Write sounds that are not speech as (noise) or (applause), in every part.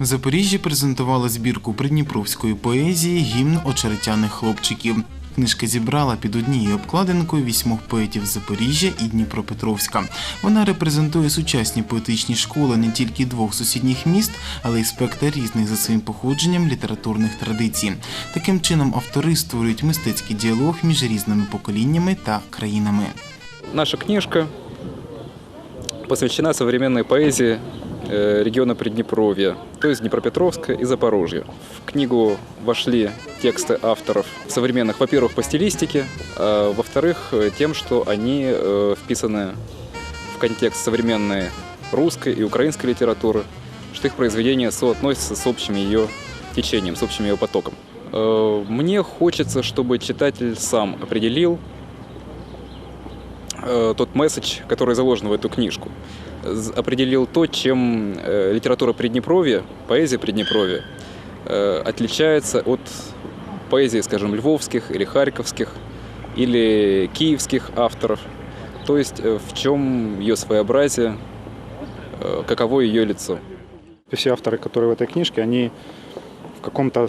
В Запоріжжі презентували збірку придніпровської поезії Гімн очеретяних хлопчиків. Книжка зібрала під однією обкладинкою вісьмох поетів Запоріжжя і Дніпропетровська. Вона репрезентує сучасні поетичні школи не тільки двох сусідніх міст, але й спектр різних за своїм походженням літературних традицій. Таким чином автори створюють мистецький діалог між різними поколіннями та країнами. Наша книжка посвящена поэзии э, региона Приднепровья, то есть Днепропетровска и Запорожья. В книгу вошли тексты авторов современных, во-первых, по стилистике, а во-вторых, э, тем, что они э, вписаны в контекст современной русской и украинской литературы, что их произведения соотносятся с общим ее течением, с общим ее потоком. Э, Мне хочется, чтобы читатель сам определил, э, тот месседж, который заложен в эту книжку. Определил то, чем э, литература Приднепровья, поэзия Приднепровья э, отличается от поэзии, скажем, львовских или харьковских или киевских авторов. То есть э, в чем ее своеобразие, каково ее лицо. Все авторы, которые в этой книжке, они в каком-то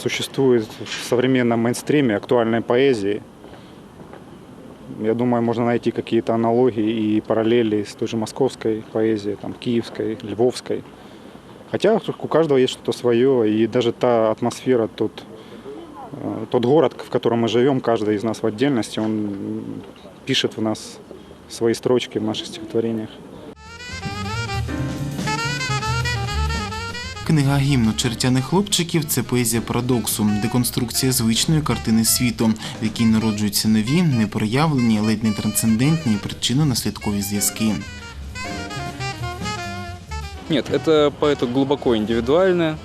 существуют в современном мейнстриме актуальной поэзии. Я думаю, можно найти какие-то аналогии и параллели с той же московской поэзией, там, киевской, львовской. Хотя у каждого есть что-то свое, и даже та атмосфера, тот, э, тот город, в котором мы живем, каждый из нас в отдельности, он пишет в нас свои строчки в наших стихотворениях. Книга гімну чертяних хлопчиків це поезія парадоксу, деконструкція звичної картини світу, в якій народжуються нові, непроявлені, ледь не трансцендентні причинно-наслідкові зв'язки. Нет, это поэты глубоко индивидуальные.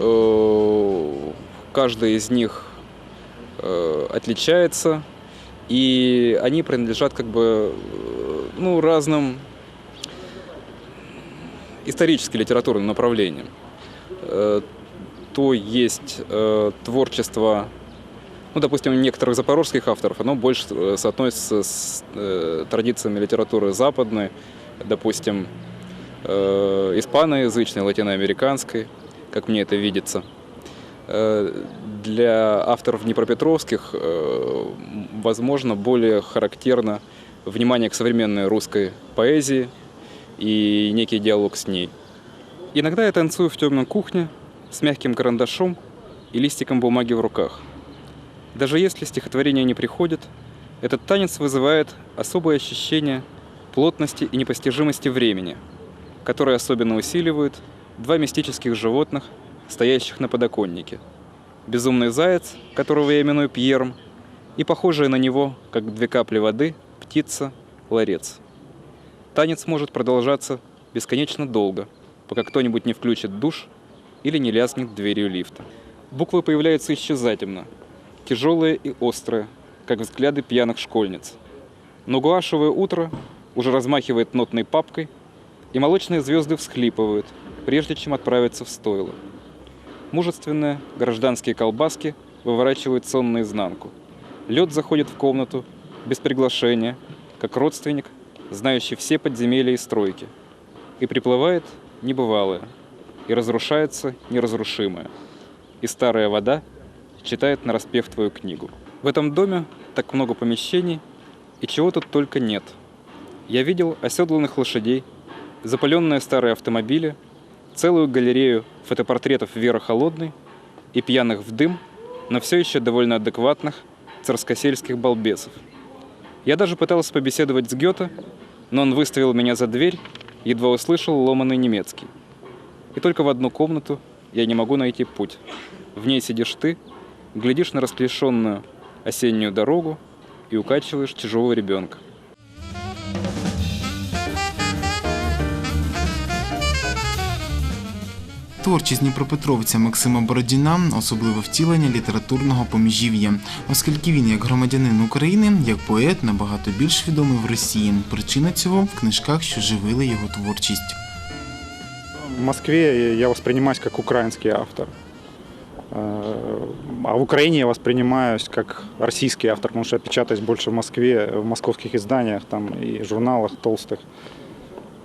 Э, Каждый из них э, отличается, и они принадлежат как бы э, ну, разным исторически литературным направлениям. Э, То есть э, творчество, ну, допустим, некоторых запорожских авторов, оно больше э, соотносится с традициями литературы западной, допустим, испаноязычной, латиноамериканской, как мне это видится. Для авторов днепропетровских, возможно, более характерно внимание к современной русской поэзии и некий диалог с ней. Иногда я танцую в темной кухне с мягким карандашом и листиком бумаги в руках. Даже если стихотворение не приходит, этот танец вызывает особое ощущение плотности и непостижимости времени, которое особенно усиливают два мистических животных, стоящих на подоконнике. Безумный заяц, которого я именую Пьером, и похожая на него, как две капли воды, птица Ларец. Танец может продолжаться бесконечно долго, пока кто-нибудь не включит душ или не лязнет дверью лифта. Буквы появляются исчезательно, тяжелые и острые, как взгляды пьяных школьниц. Но гуашевое утро уже размахивает нотной папкой, и молочные звезды всхлипывают, прежде чем отправиться в стойло. Мужественные гражданские колбаски выворачивают сон наизнанку. Лед заходит в комнату без приглашения, как родственник, знающий все подземелья и стройки. И приплывает небывалое, и разрушается неразрушимое. И старая вода читает нараспев твою книгу. В этом доме так много помещений, и чего тут только нет. Я видел оседланных лошадей, запаленные старые автомобили, целую галерею фотопортретов Веры Холодной и пьяных в дым, но все еще довольно адекватных царскосельских балбесов. Я даже пытался побеседовать с Гёте, но он выставил меня за дверь, едва услышал ломаный немецкий. И только в одну комнату я не могу найти путь. В ней сидишь ты, глядишь на расклешенную осеннюю дорогу и укачиваешь чужого ребенка. Творчість дніпропетровця Максима Бородіна особливе втілення літературного поміжів'я, оскільки він, як громадянин України, як поет, набагато більш відомий в Росії. Причина цього в книжках, що живили його творчість. В Москве я воспринимаюсь как украинский автор. Э, А в Украине я воспринимаюсь как российский автор, потому что я печатаюсь больше в Москве, в московских изданиях там и журналах толстых.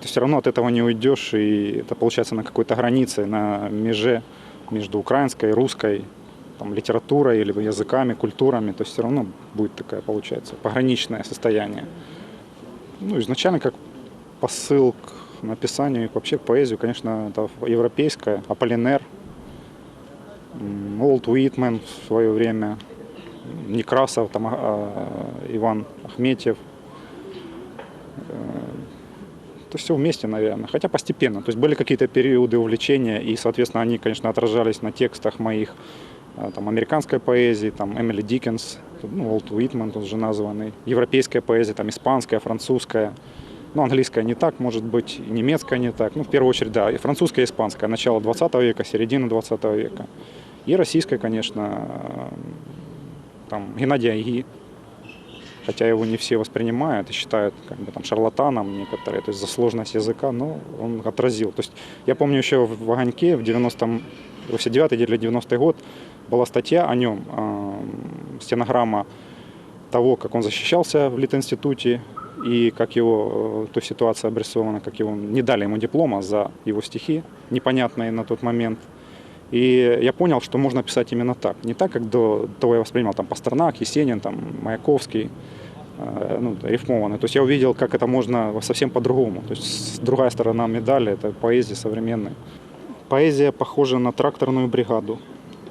Ты все равно от этого не уйдешь, и это получается на какой-то границе, на меже между украинской, русской, там, литературой или языками, культурами, то все равно будет такая, получается, пограничное состояние. Ну, изначально как посыл к написанию и вообще к поэзию, конечно, это европейская, Аполлинер, Олд Уитмен в свое время, Некрасов, там, а, Иван Ахметьев. Э, То есть все вместе, наверное, хотя постепенно. То есть были какие-то периоды увлечения, и, соответственно, они, конечно, отражались на текстах моих а, там, американской поэзии, там, Эмили Диккенс, ну, Уолт Уитман тут же названный, европейская поэзия, там, испанская, французская, ну, английская не так, может быть, и немецкая не так, ну, в первую очередь, да, и французская, и испанская, начало 20 века, середина 20 века, и российская, конечно, там, Геннадий Айги, хотя его не все воспринимают и считают как бы там шарлатаном некоторые, то есть за сложность языка, но он отразил. То есть я помню еще в «Огоньке» в 90-м, 89 или 90-й год была статья о нем, э, стенограмма того, как он защищался в Литинституте и как его, э, то ситуация обрисована, как его не дали ему диплома за его стихи, непонятные на тот момент. И я понял, что можно писать именно так. Не так, как до того я воспринимал там Пастернак, Есенин, там, Маяковский, э, ну, рифмованный. То есть я увидел, как это можно совсем по-другому. То есть другая сторона медали – это поэзия современная. Поэзия похожа на тракторную бригаду.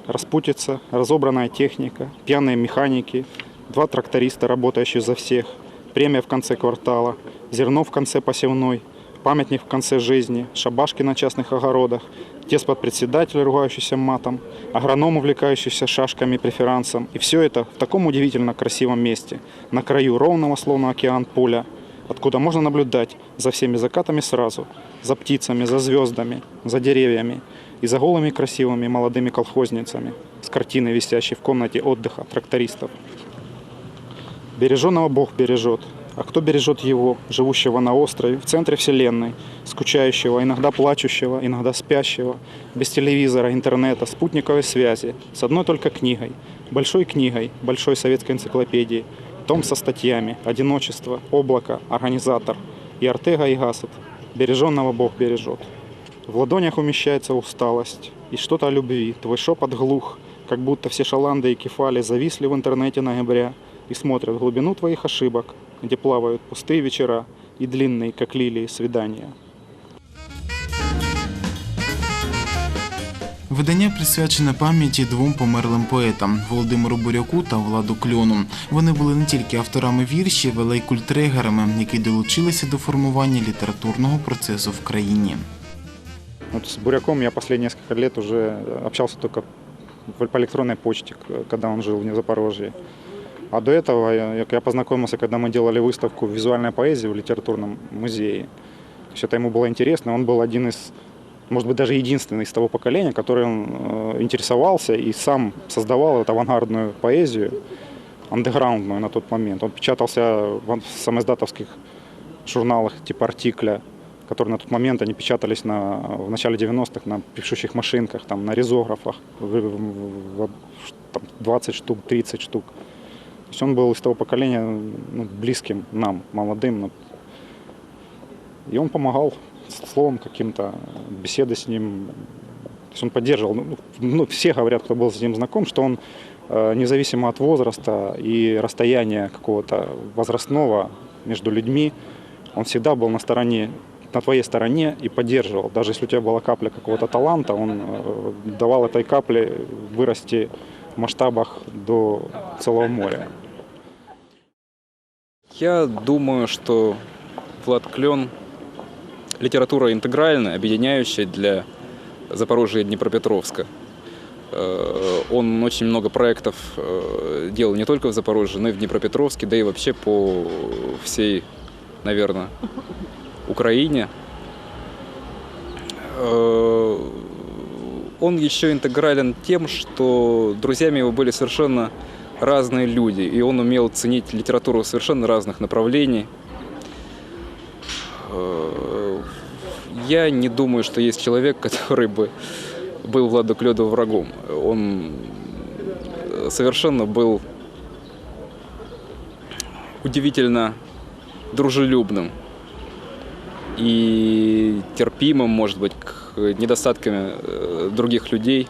Распутица, разобранная техника, пьяные механики, два тракториста, работающие за всех, премия в конце квартала, зерно в конце посевной, памятник в конце жизни, шабашки на частных огородах, деспот председатель, ругающийся матом, агроном, увлекающийся шашками преферансом. И все это в таком удивительно красивом месте, на краю ровного, словно океан поля, откуда можно наблюдать за всеми закатами сразу, за птицами, за звездами, за деревьями и за голыми красивыми молодыми колхозницами с картины, висящей в комнате отдыха трактористов. Береженного Бог бережет, а кто бережет его, живущего на острове, в центре вселенной, скучающего, иногда плачущего, иногда спящего, без телевизора, интернета, спутниковой связи, с одной только книгой, большой книгой, большой советской энциклопедией, том со статьями, одиночество, облако, организатор и Артега и Гасет. Береженного Бог бережет. В ладонях умещается усталость и что-то о любви. Твой шепот глух, как будто все шаланды и кефали зависли в интернете ноября и смотрят в глубину твоих ошибок, где плавают пустые вечера и длинные, как лилии, свидания. Видання присвячене пам'яті двом померлим поетам Володимиру Буряку та Владу Кльону. Вони були не тільки авторами віршів, але й культрегерами, які долучилися до формування літературного процесу в країні. Вот с Буряком я последние несколько лет уже общался только в- по электронной почте, к- когда он жил в Запорожье. А до этого я, познакомился, когда мы делали выставку визуальной поэзии в литературном музее. То есть это ему было интересно. Он был один из, может быть, даже единственный из того поколения, который он, э, интересовался и сам создавал эту авангардную поэзию, андеграундную на тот момент. Он печатался в самоиздатовских журналах типа «Артикля», которые на тот момент они печатались на, в начале 90-х на пишущих машинках, там, на в- там, 20 штук, 30 штук. То есть он был из того поколения ну, близким нам, молодым. ну. И он помогал словом каким-то, беседы с ним. То есть он поддерживал. Ну, ну, все говорят, кто был с ним знаком, что он э, независимо от возраста и расстояния какого-то возрастного между людьми, он всегда был на стороне, на твоей стороне и поддерживал. Даже если у тебя была капля какого-то таланта, он э, давал этой капле вырасти масштабах до целого моря. Я думаю, что Влад Клен литература интегральная, объединяющая для Запорожья и Днепропетровска. Э, Он очень много проектов э, делал не только в Запорожье, но и в Днепропетровске, да и вообще по всей, наверное, Украине. Э, Он еще интегрален тем, что друзьями его были совершенно разные люди, и он умел ценить литературу совершенно разных направлений. Э, Я не думаю, что есть человек, (laughs) который бы был Владу Клёду врагом. Он совершенно был удивительно дружелюбным. и терпимым, может быть, к недостаткам э, других людей.